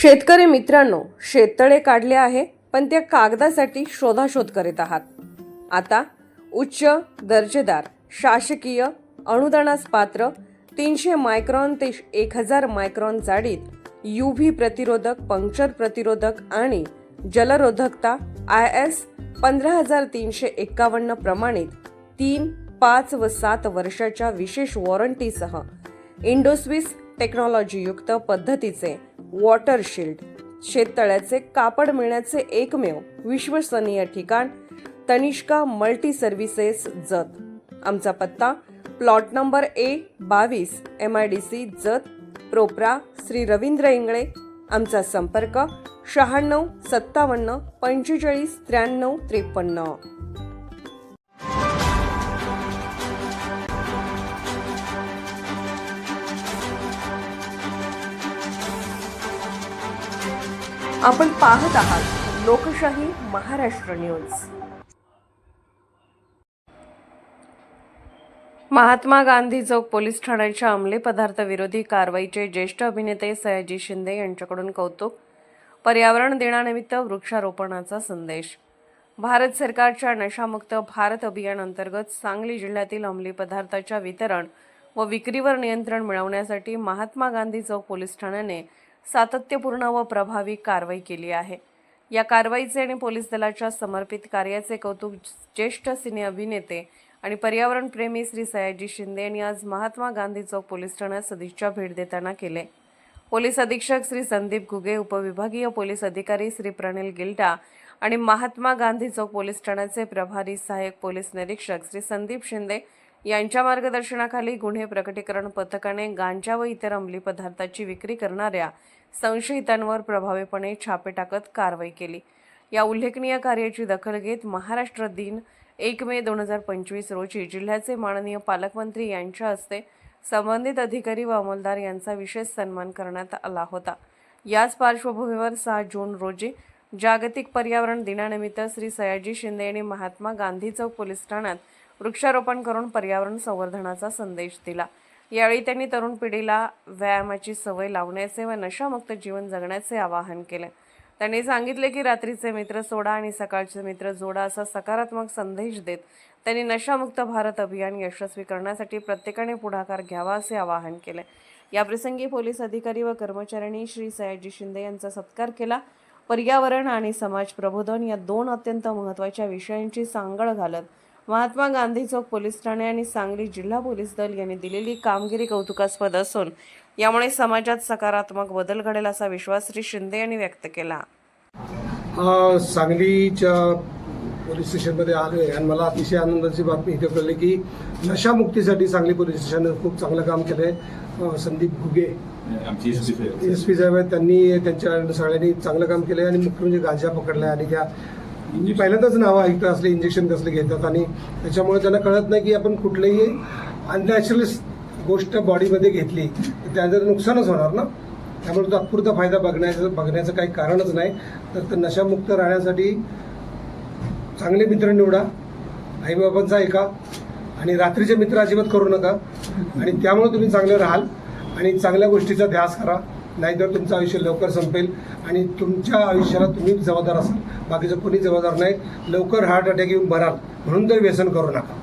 शेतकरी मित्रांनो शेततळे काढले आहे पण त्या कागदासाठी शोधाशोध करीत आहात. आता उच्च दर्जेदार शासकीय अनुदानास पात्र तीनशे मायक्रॉन ते एक हजार मायक्रॉन जाडीत यू व्ही प्रतिरोधक पंक्चर प्रतिरोधक आणि जलरोधकता आय एस पंधरा हजार तीनशे एक्कावन्न प्रमाणित तीन पाच व सात वर्षाच्या विशेष वॉरंटीसह इंडोस्विस टेक्नॉलॉजीयुक्त पद्धतीचे वॉटर शिल्ड. शेततळ्याचे कापड मिळण्याचे एकमेव विश्वसनीय ठिकाण तनिष्का मल्टी सर्व्हिसेस जत. आमचा पत्ता प्लॉट नंबर ए बावीस M I D C Jath प्रोप्रा Shri Ravindra Ingale. आमचा संपर्क शहाण्णव सत्तावन्न पंचेचाळीस त्र्याण्णव त्रेपन्न. आपण पाहत आहात लोकशाही महाराष्ट्र न्यूज. महात्मा गांधी चौक पोलीस ठाण्याच्या अंमली पदार्थ विरोधी कारवाईचे ज्येष्ठ अभिनेते सयाजी शिंदे यांच्याकडून कौतुक पर्यावरण दिनानिमित्त वृक्षारोपणाचा संदेश. भारत सरकारच्या नशामुक्त भारत अभियान अंतर्गत सांगली जिल्ह्यातील अंमली पदार्थाच्या वितरण व विक्रीवर नियंत्रण मिळवण्यासाठी महात्मा गांधी चौक पोलीस ठाण्याने सातत्यपूर्ण व प्रभावी कारवाई केली आहे. या कारवाईचे आणि पोलीस दलाच्या समर्पित कार्याचे कौतुक ज्येष्ठ सिने अभिनेते आणि पर्यावरणप्रेमी श्री सयाजी शिंदे यांनी आज महात्मा गांधी चौक पोलीस ठाण्यात सदिच्छा भेट देताना केले. पोलीस अधीक्षक श्री संदीप घुगे उपविभागीय पोलीस अधिकारी श्री प्रणिल गिल्डा आणि महात्मा गांधी चौक पोलीस ठाण्याचे प्रभारी सहाय्यक पोलीस निरीक्षक श्री संदीप शिंदे यांच्या मार्गदर्शनाखाली गुन्हे प्रकटीकरण पथकाने गांजा व इतर अंमली पदार्थाची विक्री करणाऱ्या संशयितांवर प्रभावीपणे छापे टाकत कारवाई केली. या उल्लेखनीय कार्याची दखल घेत महाराष्ट्र दिन एक मे दोन हजार पंचवीस रोजी जिल्ह्याचे माननीय पालकमंत्री यांच्या हस्ते संबंधित अधिकारी व अंमलदार यांचा विशेष सन्मान करण्यात आला होता. याच पार्श्वभूमीवर सहा जून रोजी जागतिक पर्यावरण दिनानिमित्त श्री सयाजी शिंदे यांनी महात्मा गांधी चौक पोलीस ठाण्यात वृक्षारोपण करून पर्यावरण संवर्धनाचा संदेश दिला. यावेळी त्यांनी तरुण पिढीला व्यायामाची सवय लावण्याचे व नशामुक्त जीवन जगण्याचे आवाहन केले. त्यांनी सांगितले की रात्रीचे मित्र सोडा आणि सकाळचे मित्र जोडा असा सकारात्मक संदेश देत त्यांनी नशामुक्त भारत अभियान यशस्वी करण्यासाठी प्रत्येकाने पुढाकार घ्यावा असे आवाहन केले. याप्रसंगी पोलीस अधिकारी व कर्मचाऱ्यांनी श्री सयाजी शिंदे यांचा सत्कार केला. पर्यावरण आणि समाज प्रबोधन या दोन अत्यंत महत्त्वाच्या विषयांची सांगड घालत महात्मा गांधी चौक पोलीस ठाणे आणि सांगली जिल्हा पोलीस दल यांनी दिलेली कामगिरी कौतुकास्पद असून यामुळे समाजात सकारात्मक बदल घडेल असा विश्वास श्री शिंदे यांनी व्यक्त केला. हा सांगलीच्या पोलीस स्टेशनमध्ये आलो आहे आणि मला अतिशय आनंदाची बातमी इथे कळली की नशामुक्तीसाठी सांगली पोलीस स्टेशनने खूप चांगलं काम केलं आहे संदीप घुगे आमची एस पी एस पी साहेब आहेत त्यांनी त्यांच्या सगळ्यांनी चांगलं काम केलं आहे आणि मुख्य म्हणजे गांजा पकडला आहे आणि त्या मी पहिल्यांदाच नावं ऐकतं असले इंजेक्शन कसले घेतात आणि त्याच्यामुळे त्यांना कळत नाही की आपण कुठलंही अननॅचरल गोष्ट बॉडीमध्ये घेतली तर त्याचं नुकसानच होणार ना? त्यामुळे तात्पुरता फायदा बघण्याचं बघण्याचं काही कारणच नाही. तर ते नशामुक्त राहण्यासाठी चांगले मित्र निवडा. आईबाबांचा ऐका आणि रात्रीचे मित्र अजिबात करू नका. आणि त्यामुळे तुम्ही चांगले राहाल आणि चांगल्या गोष्टीचा ध्यास करा. नाहीतर तुमचं आयुष्य लवकर संपेल आणि तुमच्या आयुष्याला तुम्ही जबाबदार असाल. बाकीचं कोणी जबाबदार नाही. लवकर हार्ट अटॅक येऊन भराल म्हणून तर व्यसन करू नका.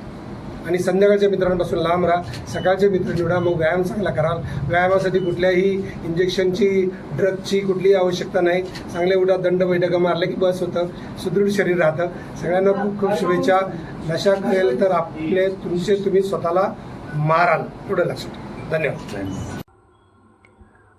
आणि संध्याकाळच्या मित्रांपासून लांब राहा. सकाळचे मित्र निवडा. मग व्यायाम चांगला कराल. व्यायामासाठी कुठल्याही इंजेक्शनची ड्रगची कुठलीही आवश्यकता नाही. चांगल्या उठा दंड बैठका मारल्या की बस होतं. सुदृढ शरीर राहतं. सगळ्यांना खूप खूप शुभेच्छा. नशा करेल तर आपले तुमचे तुम्ही स्वतःला माराल. एवढं लक्षात धन्यवाद.